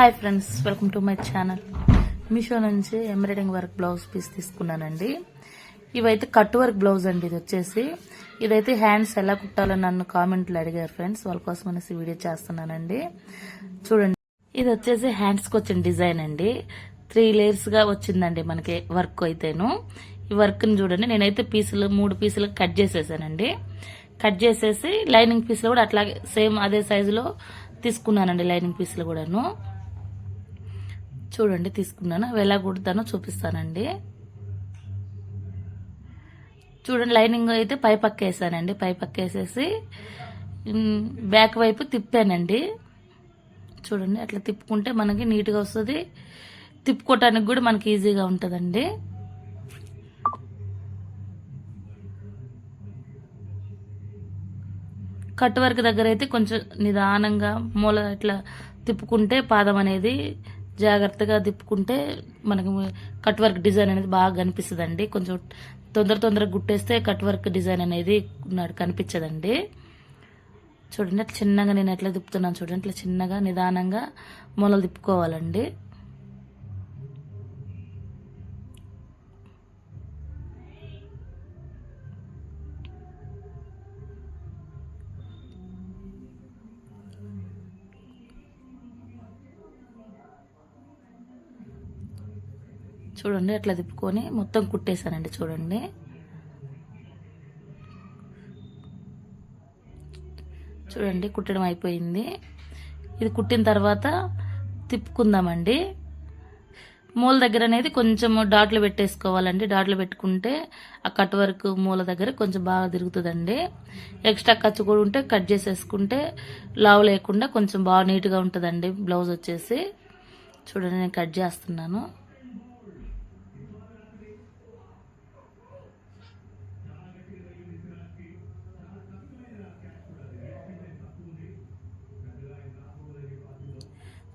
Hi friends welcome to my channel. Meesho నుంచి embroidering work blouse piece తీసుకున్నానండి. ఇవైతే cut work blouse అండి ఇది వచ్చేసి. ఇదైతే హ్యాండ్స్ ఎలా కుట్టాలో నన్ను కామెంట్లు అడిగారు ఫ్రెండ్స్ వాళ్ళ కోసం అనేసి వీడియో చేస్తున్నానండి. చూడండి. ఇది వచ్చేసి హ్యాండ్స్కి వచ్చిన డిజైన్ అండి. త్రీ లేయర్స్గా వచ్చిందండి మనకి వర్క్ అయితేను. ఈ వర్క్ని చూడండి నేనైతే పీసులు మూడు పీసులు కట్ చేసేసానండి. కట్ చేసేసి లైనింగ్ పీసులు కూడా అట్లాగే సేమ్ అదే సైజులో తీసుకున్నానండి లైనింగ్ పీసులు కూడాను. చూడండి తీసుకున్నాను. అవి ఎలా కుడతానో చూపిస్తానండి. చూడండి లైనింగ్ అయితే పై పక్క వేసానండి. పై పక్క వేసేసి బ్యాక్ వైపు తిప్పానండి. చూడండి అట్లా తిప్పుకుంటే మనకి నీట్గా వస్తుంది. తిప్పుకోవటానికి కూడా మనకి ఈజీగా ఉంటుందండి. కట్ వర్క్ దగ్గర అయితే కొంచెం నిదానంగా మూల ఇట్లా తిప్పుకుంటే పాదం అనేది జాగ్రత్తగా తిప్పుకుంటే మనకు కట్ వర్క్ డిజైన్ అనేది బాగా కనిపిస్తుందండి. కొంచెం తొందర తొందరగా గుట్టేస్తే కట్ వర్క్ డిజైన్ అనేది కనిపించదండి. చూడండి అట్లా చిన్నగా నేను ఎట్లా తిప్పుతున్నాను చూడండి ఇట్లా చిన్నగా నిదానంగా మొలలు తిప్పుకోవాలండి. చూడండి అట్లా తిప్పుకొని మొత్తం కుట్టేశానండి చూడండి. చూడండి కుట్టడం అయిపోయింది. ఇది కుట్టిన తర్వాత తిప్పుకుందామండి. మూల దగ్గర అనేది కొంచెం డాట్లు పెట్టేసుకోవాలండి. డాట్లు పెట్టుకుంటే ఆ కట్ వర్క్ మూల దగ్గర కొంచెం బాగా తిరుగుతుందండి. ఎక్స్ట్రా ఖర్చు కూడా ఉంటే కట్ చేసేసుకుంటే లావు లేకుండా కొంచెం బాగా నీట్గా ఉంటుందండి బ్లౌజ్ వచ్చేసి. చూడండి నేను కట్ చేస్తున్నాను.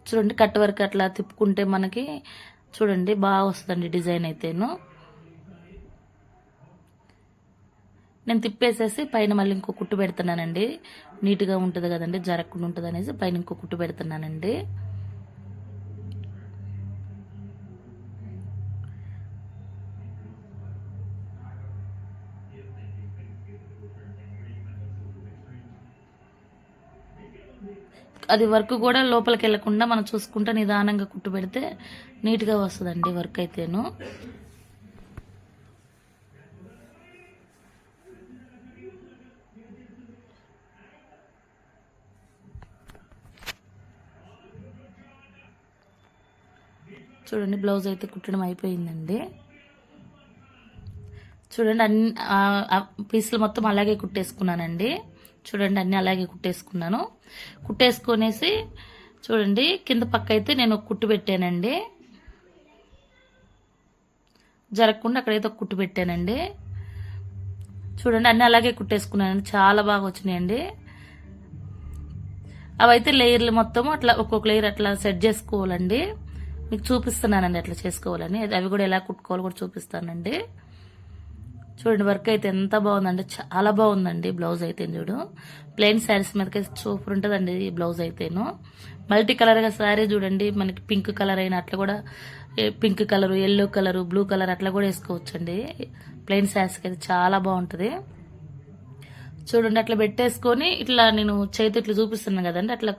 చూడండి కట్ వర్క్ అట్లా తిప్పుకుంటే మనకి చూడండి బాగా వస్తుందండి డిజైన్ అయితేను. నేను తిప్పేసేసి పైన మళ్ళీ ఇంకో కుట్టు పెడుతున్నానండి. నీట్గా ఉంటుంది కదండి జరగకుండా ఉంటుంది అనేసి పైన ఇంకో కుట్టు పెడుతున్నానండి. అది వర్క్ కూడా లోపలికి వెళ్ళకుండా మనం చూసుకుంటా నిదానంగా కుట్టు పెడితే నీట్గా వస్తుందండి వర్క్ అయితేను. చూడండి బ్లౌజ్ అయితే కుట్టడం అయిపోయిందండి. చూడండి అన్ని పీసులు మొత్తం అలాగే కుట్టేసుకున్నానండి. చూడండి అన్ని అలాగే కుట్టేసుకున్నాను. కుట్టేసుకొనేసి చూడండి కింద పక్క అయితే నేను ఒక కుట్టు పెట్టానండి. జరగకుండా అక్కడైతే ఒక కుట్టు పెట్టానండి. చూడండి అన్ని అలాగే కుట్టేసుకున్నానండి. చాలా బాగా వచ్చినాయండి. అవైతే లేయర్లు మొత్తం అట్లా ఒక్కొక్క లేయర్ అట్లా సెట్ చేసుకోవాలండి. మీకు చూపిస్తున్నానండి అట్లా చేసుకోవాలని. అవి కూడా ఎలా కుట్టుకోవాలో కూడా చూపిస్తానండి. చూడండి వర్క్ అయితే ఎంత బాగుందండి చాలా బాగుందండి బ్లౌజ్ అయితే చూడు. ప్లెయిన్ శారీస్ మీదకి సూపర్ ఉంటుందండి ఈ బ్లౌజ్ అయితేను. మల్టీ కలర్గా శారీ చూడండి మనకి పింక్ కలర్ అయినా అట్లా కూడా pink colour yellow colour blue colour అట్లా కూడా వేసుకోవచ్చండి. ప్లెయిన్ శారీస్కి అయితే చాలా బాగుంటుంది. చూడండి అట్లా పెట్టేసుకొని ఇట్లా నేను చేతి ఇట్లా చూపిస్తున్నాను కదండి అట్లా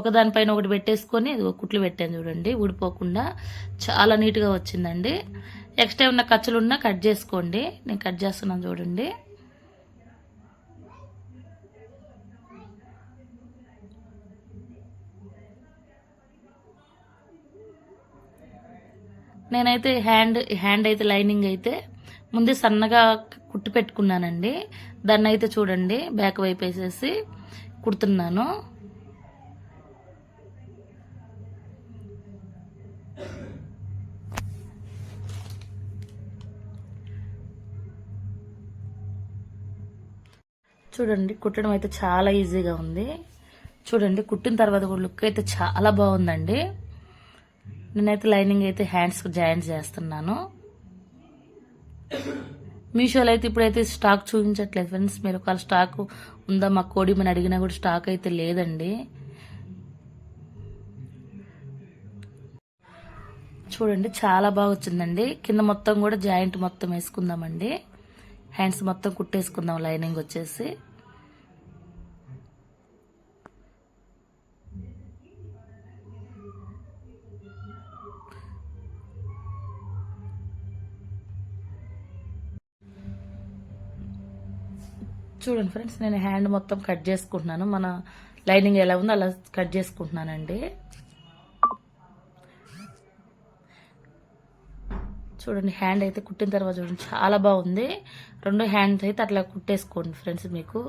ఒకదానిపైన ఒకటి పెట్టేసుకొని ఒక కుట్లు పెట్టాను చూడండి ఊడిపోకుండా చాలా నీట్గా వచ్చిందండి. ఎక్స్ట్రా ఉన్న ఖర్చులు ఉన్నా కట్ చేసుకోండి నేను కట్ చేస్తున్నాను చూడండి. నేనైతే హ్యాండ్ హ్యాండ్ అయితే లైనింగ్ అయితే ముందే సన్నగా కుట్టి పెట్టుకున్నానండి. దాన్ని అయితే చూడండి బ్యాక్ వైపు వేసేసి కుడుతున్నాను. చూడండి కుట్టడం అయితే చాలా ఈజీగా ఉంది. చూడండి కుట్టిన తర్వాత కూడా లుక్ అయితే చాలా బాగుందండి. నేనైతే లైనింగ్ అయితే హ్యాండ్స్కి జాయింట్ చేస్తున్నాను. మీషోలో అయితే ఇప్పుడైతే స్టాక్ చూపించట్లేదు ఫ్రెండ్స్. మీరు ఒకవేళ స్టాక్ ఉందా మా కోడి మన అడిగినా కూడా స్టాక్ అయితే లేదండి. చూడండి చాలా బాగా వచ్చిందండి. కింద మొత్తం కూడా జాయింట్ మొత్తం వేసుకుందామండి. హ్యాండ్స్ మొత్తం కుట్టేసుకుందాం లైనింగ్ వచ్చేసి. చూడండి ఫ్రెండ్స్ నేను హ్యాండ్ మొత్తం కట్ చేసుకుంటున్నాను. మన లైనింగ్ ఎలా ఉందో అలా కట్ చేసుకుంటున్నానండి. చూడండి హ్యాండ్ అయితే కుట్టిన తర్వాత చూడండి చాలా బాగుంది. రెండు హ్యాండ్స్ అయితే అట్లా కుట్టేసుకోండి ఫ్రెండ్స్ మీకు.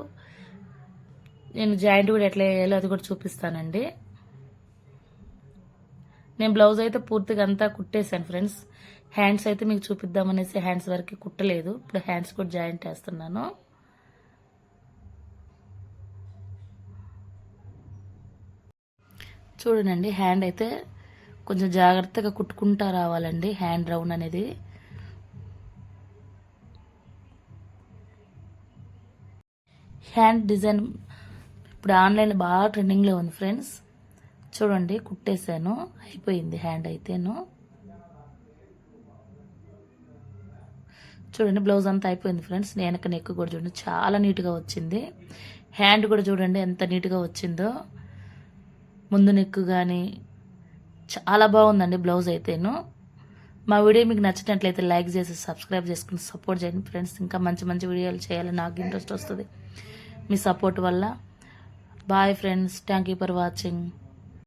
నేను జాయింట్ కూడా ఎట్లా వేయాలో అది కూడా చూపిస్తానండి. నేను బ్లౌజ్ అయితే పూర్తిగా అంతా కుట్టేశాను ఫ్రెండ్స్. హ్యాండ్స్ అయితే మీకు చూపిద్దామనేసి హ్యాండ్స్ వరకు కుట్టలేదు. ఇప్పుడు హ్యాండ్స్ కూడా జాయింట్ వేస్తున్నాను. చూడండి హ్యాండ్ అయితే కొంచెం జాగ్రత్తగా కుట్టుకుంటా రావాలండి హ్యాండ్ రౌండ్ అనేది. హ్యాండ్ డిజైన్ ఇప్పుడు ఆన్లైన్ బాగా ట్రెండింగ్లో ఉంది ఫ్రెండ్స్ చూడండి కుట్టేశాను అయిపోయింది హ్యాండ్ అయితేను. చూడండి బ్లౌజ్ అంతా అయిపోయింది ఫ్రెండ్స్ నేనక నెక్ కూడా చూడండి చాలా నీట్గా వచ్చింది. హ్యాండ్ కూడా చూడండి ఎంత నీట్గా వచ్చిందో. ముందు నెక్ కానీ చాలా బాగుందండి బ్లౌజ్ అయితేను. మా వీడియో మీకు నచ్చినట్లయితే లైక్ చేసి సబ్స్క్రైబ్ చేసుకుని సపోర్ట్ చేయండి ఫ్రెండ్స్. ఇంకా మంచి మంచి వీడియోలు చేయాలని నాకు ఇంట్రెస్ట్ వస్తుంది. మీ సపోర్ట్ వల్ల. Bye friends. Thank you for watching.